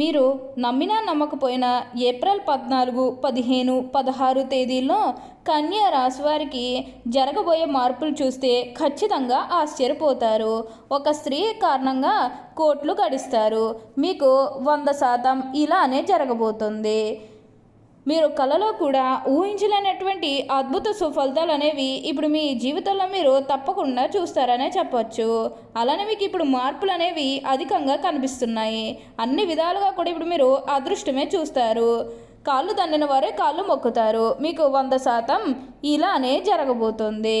మీరు నమ్మినా నమ్మకపోయినా ఏప్రిల్ పద్నాలుగు పదిహేను పదహారు తేదీల్లో కన్యా రాశి వారికి జరగబోయే మార్పులు చూస్తే ఖచ్చితంగా ఆశ్చర్యపోతారు. ఒక స్త్రీ కారణంగా కోట్లు గడిస్తారు. మీకు వంద శాతం ఇలానే జరగబోతుంది. మీరు కళలో కూడా ఊహించలేనటువంటి అద్భుత సుఫలితాలు అనేవి ఇప్పుడు మీ జీవితంలో మీరు తప్పకుండా చూస్తారనే చెప్పొచ్చు. అలానే మీకు ఇప్పుడు మార్పులు అనేవి అధికంగా కనిపిస్తున్నాయి. అన్ని విధాలుగా కూడా ఇప్పుడు మీరు అదృష్టమే చూస్తారు. కాళ్ళు దండిన వారే కాళ్ళు మొక్కుతారు. మీకు వంద శాతం ఇలానే జరగబోతుంది.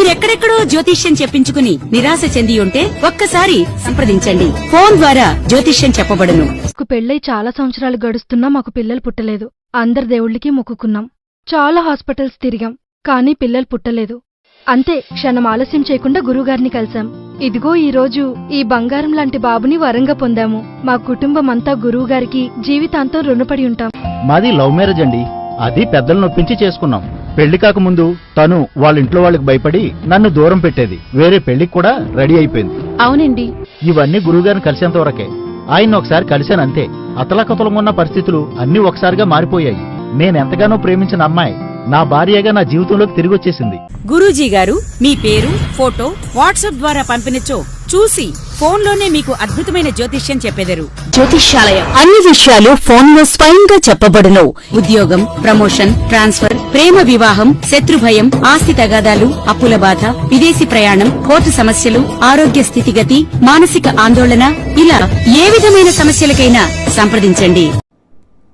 మీరెక్కడెక్కడో జ్యోతిష్యం చెప్పించుకుని నిరాశ చెంది ఉంటే ఒక్కసారి సంప్రదించండి. ఫోన్ ద్వారా జ్యోతిష్యం చెప్పబడును. మాకు పెళ్ళై చాలా సంవత్సరాలు గడుస్తున్నా మాకు పిల్లలు పుట్టలేదు. అందరి దేవుళ్ళకి మొక్కుకున్నాం. చాలా హాస్పిటల్స్ తిరిగాం కానీ పిల్లలు పుట్టలేదు. అంతే క్షణం ఆలస్యం చేయకుండా గురువుగారిని కలిశాం. ఇదిగో ఈ రోజు ఈ బంగారం లాంటి బాబుని వరంగా పొందాము. మా కుటుంబం అంతా గురువుగారికి జీవితాంతం రుణపడి ఉంటాం. మాది లవ్ మ్యారేజ్ అండి. అది పెద్దలు నొప్పించి చేసుకున్నాం. పెళ్ళి కాకముందు తను వాళ్ళ ఇంట్లో వాళ్ళకి భయపడి నన్ను దూరం పెట్టేది. వేరే పెళ్ళికి కూడా రెడీ అయిపోయింది. అవునండి. ఇవన్నీ గురువుగారిని కలిసేంత వరకే. ఆయన ఒకసారి కలిశానంతే అతలకతలమున్న పరిస్థితులు అన్ని ఒకసారిగా మారిపోయాయి. నేనెంతగానో ప్రేమించిన అమ్మాయి నా భార్యగా నా జీవితంలోకి తిరిగి వచ్చేసింది. గురూజీ గారు మీ పేరు ఫోటో వాట్సాప్ ద్వారా పంపినచో చూసి ఫోన్లోనే మీకు అద్భుతమైన జ్యోతిష్యం చెప్పెదరు. జ్యోతిష్యాలయం. అన్ని విషయాలు ఫోన్లో స్వయంగా చెప్పబడును. ఉద్యోగం ప్రమోషన్ ట్రాన్స్ఫర్ ప్రేమ వివాహం శత్రు భయం ఆస్తి తగాదాలు అప్పుల బాధ విదేశీ ప్రయాణం కోర్టు సమస్యలు ఆరోగ్య స్థితిగతి మానసిక ఆందోళన ఇలా ఏ విధమైన సమస్యలకైనా సంప్రదించండి.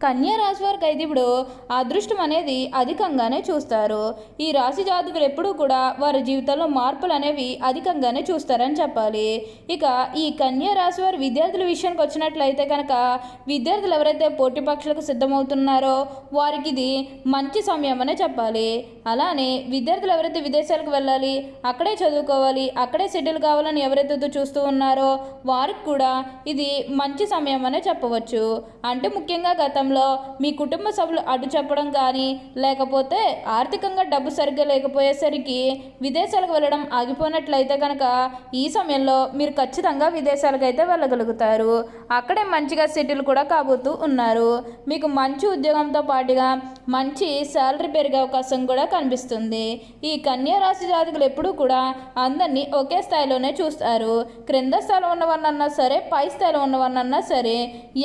కన్యా రాశి వారికి అయితే ఇప్పుడు అదృష్టం అనేది అధికంగానే చూస్తారు. ఈ రాశి జాతకులు ఎప్పుడూ కూడా వారి జీవితంలో మార్పులు అనేవి అధికంగానే చూస్తారని చెప్పాలి. ఇక ఈ కన్యా రాశి వారి విద్యార్థుల విషయానికి వచ్చినట్లయితే కనుక విద్యార్థులు ఎవరైతే పోటీ పక్షులకు సిద్ధమవుతున్నారో వారికి ఇది మంచి సమయం అనే చెప్పాలి. అలానే విద్యార్థులు ఎవరైతే విదేశాలకు వెళ్ళాలి అక్కడే చదువుకోవాలి అక్కడే సెటిల్ కావాలని ఎవరైతే చూస్తూ ఉన్నారో వారికి కూడా ఇది మంచి సమయం అనే చెప్పవచ్చు. అంటే ముఖ్యంగా విషయంలో మీ కుటుంబ సభ్యులు అడ్డు చెప్పడం కానీ లేకపోతే ఆర్థికంగా డబ్బు సరిగ్గా లేకపోయేసరికి విదేశాలకు వెళ్ళడం ఆగిపోయినట్లయితే కనుక ఈ సమయంలో మీరు ఖచ్చితంగా విదేశాలకు అయితే వెళ్ళగలుగుతారు. అక్కడే మంచిగా సెటిల్ కూడా కాబోతూ ఉన్నారు. మీకు మంచి ఉద్యోగంతో పాటుగా మంచి శాలరీ పెరిగే అవకాశం కూడా కనిపిస్తుంది. ఈ కన్యా రాశి జాతకులు ఎప్పుడూ కూడా అందరినీ ఒకే స్థాయిలోనే చూస్తారు. క్రింద స్థాయిలో ఉన్నవారినన్నా సరే పై స్థాయిలో ఉన్నవారినన్నా సరే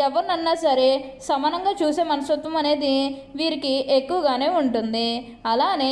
ఎవరినన్నా సరే సమానంగా చూసే మనస్తత్వం అనేది వీరికి ఎక్కువగానే ఉంటుంది. అలానే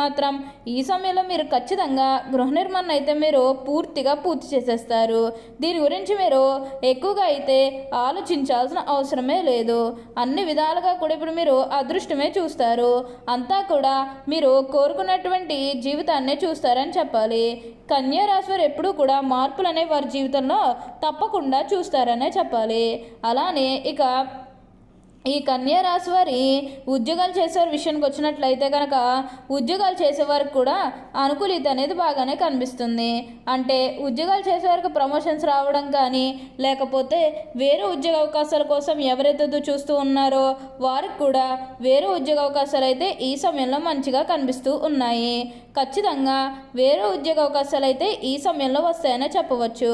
మాత్రం ఈ సమయంలో మీరు ఖచ్చితంగా గృహ నిర్మాణం అయితే మీరు పూర్తిగా పూర్తి చేసేస్తారు. దీని గురించి మీరు ఎక్కువగా అయితే ఆలోచించాల్సిన అవసరమే లేదు. అన్ని విధాలుగా కూడా ఇప్పుడు మీరు అదృష్టమే చూస్తారు. అంతా కూడా మీరు కోరుకున్నటువంటి జీవితాన్నే చూస్తారని చెప్పాలి. కన్యా రాశి వారు ఎప్పుడూ కూడా మార్పులు అనేవి వారి జీవితంలో తప్పకుండా చూస్తారనే చెప్పాలి. అలానే ఇక ఈ కన్యా రాశి వారి ఉద్యోగాలు చేసేవారి విషయానికి వచ్చినట్లయితే కనుక ఉద్యోగాలు చేసేవారికి కూడా అనుకూలిత అనేది బాగానే కనిపిస్తుంది. అంటే ఉద్యోగాలు చేసేవారికి ప్రమోషన్స్ రావడం కానీ లేకపోతే వేరే ఉద్యోగ అవకాశాల కోసం ఎవరైతే చూస్తూ ఉన్నారో వారికి కూడా వేరే ఉద్యోగ అవకాశాలు అయితే ఈ సమయంలో మంచిగా కనిపిస్తూ ఉన్నాయి. ఖచ్చితంగా వేరే ఉద్యోగ అవకాశాలు అయితే ఈ సమయంలో వస్తాయనే చెప్పవచ్చు.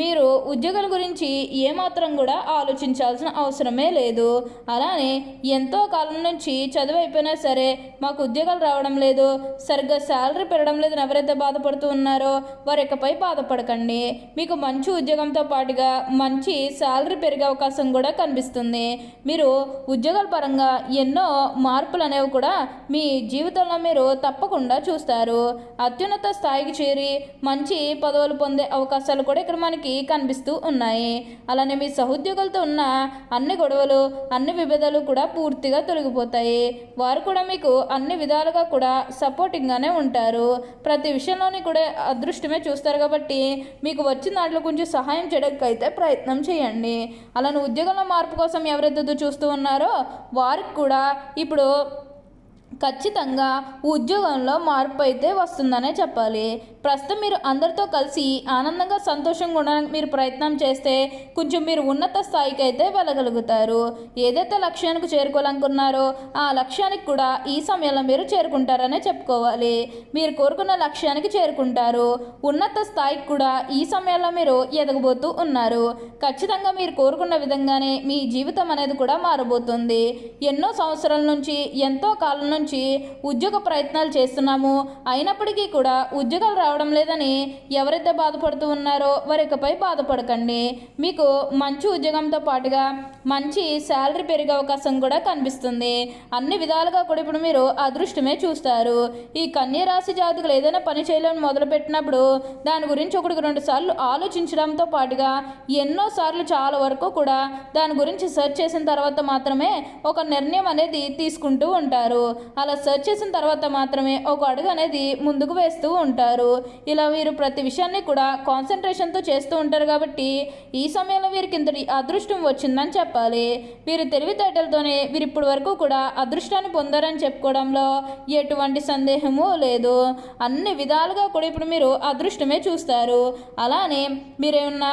మీరు ఉద్యోగాల గురించి ఏమాత్రం కూడా ఆలోచించాల్సిన అవసరమే లేదు. అలానే ఎంతో కాలం నుంచి చదువు అయిపోయినా సరే మాకు ఉద్యోగాలు రావడం లేదు. సరిగ్గా శాలరీ పెరగడం లేదని ఎవరైతే బాధపడుతూ ఉన్నారో వారి ఇకపై బాధపడకండి. మీకు మంచి ఉద్యోగంతో పాటుగా మంచి శాలరీ పెరిగే అవకాశం కూడా కనిపిస్తుంది. మీరు ఉద్యోగాల పరంగా ఎన్నో మార్పులు అనేవి కూడా మీ జీవితంలో మీరు తప్పకుండా చూస్తారు. అత్యున్నత స్థాయికి చేరి మంచి పదవులు పొందే అవకాశాలు కూడా ఇక్కడ మనకి కనిపిస్తూ ఉన్నాయి. అలానే మీ సహోద్యోగులతో ఉన్న అన్ని గొడవలు అన్ని విభేదాలు కూడా పూర్తిగా తొలగిపోతాయి. వారు కూడా మీకు అన్ని విధాలుగా కూడా సపోర్టింగ్గానే ఉంటారు. ప్రతి విషయంలోని కూడా అదృష్టమే చూస్తారు కాబట్టి మీకు వచ్చిన దాంట్లో కొంచెం సహాయం చేయడానికి అయితే ప్రయత్నం చేయండి. అలానే ఉద్యోగంలో మార్పు కోసం ఎవరైతే చూస్తూ ఉన్నారో వారికి కూడా ఇప్పుడు ఖచ్చితంగా ఉద్యోగంలో మార్పు అయితే వస్తుందనే చెప్పాలి. ప్రస్తుతం మీరు అందరితో కలిసి ఆనందంగా సంతోషంగా ఉండడానికి మీరు ప్రయత్నం చేస్తే కొంచెం మీరు ఉన్నత స్థాయికి అయితే వెళ్ళగలుగుతారు. ఏదైతే లక్ష్యానికి చేరుకోవాలనుకున్నారో ఆ లక్ష్యానికి కూడా ఈ సమయంలో మీరు చేరుకుంటారనే చెప్పుకోవాలి. మీరు కోరుకున్న లక్ష్యానికి చేరుకుంటారు. ఉన్నత స్థాయికి కూడా ఈ సమయంలో మీరు ఎదగబోతూ ఉన్నారు. ఖచ్చితంగా మీరు కోరుకున్న విధంగానే మీ జీవితం అనేది కూడా మారబోతుంది. ఎన్నో సంవత్సరాల నుంచి ఎంతో కాలం నుంచి ఉద్యోగ ప్రయత్నాలు చేస్తున్నాము. అయినప్పటికీ కూడా ఉద్యోగాలు రావడం లేదని ఎవరైతే బాధపడుతూ ఉన్నారో వారికపై బాధపడకండి. మీకు మంచి ఉద్యోగంతో పాటుగా మంచి శాలరీ పెరిగే అవకాశం కూడా కనిపిస్తుంది. అన్ని విధాలుగా కూడా ఇప్పుడు మీరు అదృష్టమే చూస్తారు. ఈ కన్యరాశి జాతకులు ఏదైనా పని చేయాలని మొదలుపెట్టినప్పుడు దాని గురించి ఒకటికి రెండు సార్లు ఆలోచించడంతో పాటుగా ఎన్నో సార్లు చాలా వరకు కూడా దాని గురించి సెర్చ్ చేసిన తర్వాత మాత్రమే ఒక నిర్ణయం అనేది తీసుకుంటూ ఉంటారు. అలా సెర్చ్ చేసిన తర్వాత మాత్రమే ఒక అడుగు అనేది ముందుకు వేస్తూ ఉంటారు. ఇలా వీరు ప్రతి విషయాన్ని కూడా కాన్సన్ట్రేషన్తో చేస్తూ ఉంటారు కాబట్టి ఈ సమయంలో వీరికి ఇంతటి అదృష్టం వచ్చిందని చెప్పాలి. వీరు తెలివితేటలతోనే వీరు ఇప్పటి వరకు కూడా అదృష్టాన్ని పొందారని చెప్పుకోవడంలో ఎటువంటి సందేహము లేదు. అన్ని విధాలుగా కూడా ఇప్పుడు మీరు అదృష్టమే చూస్తారు. అలానే మీరేమన్నా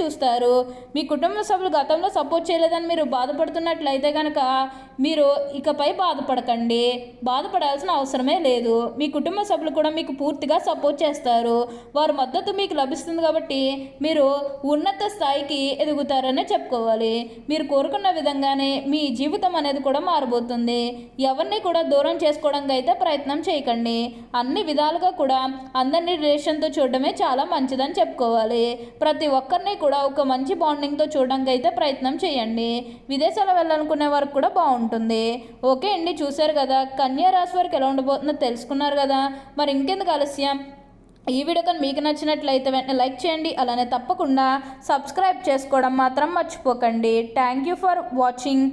చూస్తారు. మీ కుటుంబ సభ్యులు గతంలో సపోర్ట్ చేయలేదని మీరు బాధపడుతున్నట్లయితే కనుక మీరు ఇకపై బాధపడకండి. బాధపడాల్సిన అవసరమే లేదు. మీ కుటుంబ సభ్యులు కూడా మీకు పూర్తిగా సపోర్ట్ చేస్తారు. వారి మద్దతు మీకు లభిస్తుంది కాబట్టి మీరు ఉన్నత స్థాయికి ఎదుగుతారనే చెప్పుకోవాలి. మీరు కోరుకున్న విధంగానే మీ జీవితం అనేది కూడా మారబోతుంది. ఎవరిని కూడా దూరం చేసుకోవడానికి అయితే ప్రయత్నం చేయకండి. అన్ని విధాలుగా కూడా అందరినీ రిలేషన్తో చూడడమే చాలా మంచిదని చెప్పుకోవాలి. ప్రతి ఒక్కరిని కూడా కూడా ఒక మంచి బాండింగ్తో చూడడానికి అయితే ప్రయత్నం చేయండి. విదేశాలు వెళ్ళాలనుకునే వారికి కూడా బాగుంటుంది. ఓకే అండి చూశారు కదా. కన్యా రాశి వారికి ఎలా ఉండబోతుందో తెలుసుకున్నారు కదా. మరి ఇంకెందుకు ఆలస్యం? ఈ వీడియో కానీ మీకు నచ్చినట్లయితే వెంటనే లైక్ చేయండి. అలానే తప్పకుండా సబ్స్క్రైబ్ చేసుకోవడం మాత్రం మర్చిపోకండి. Thank you for watching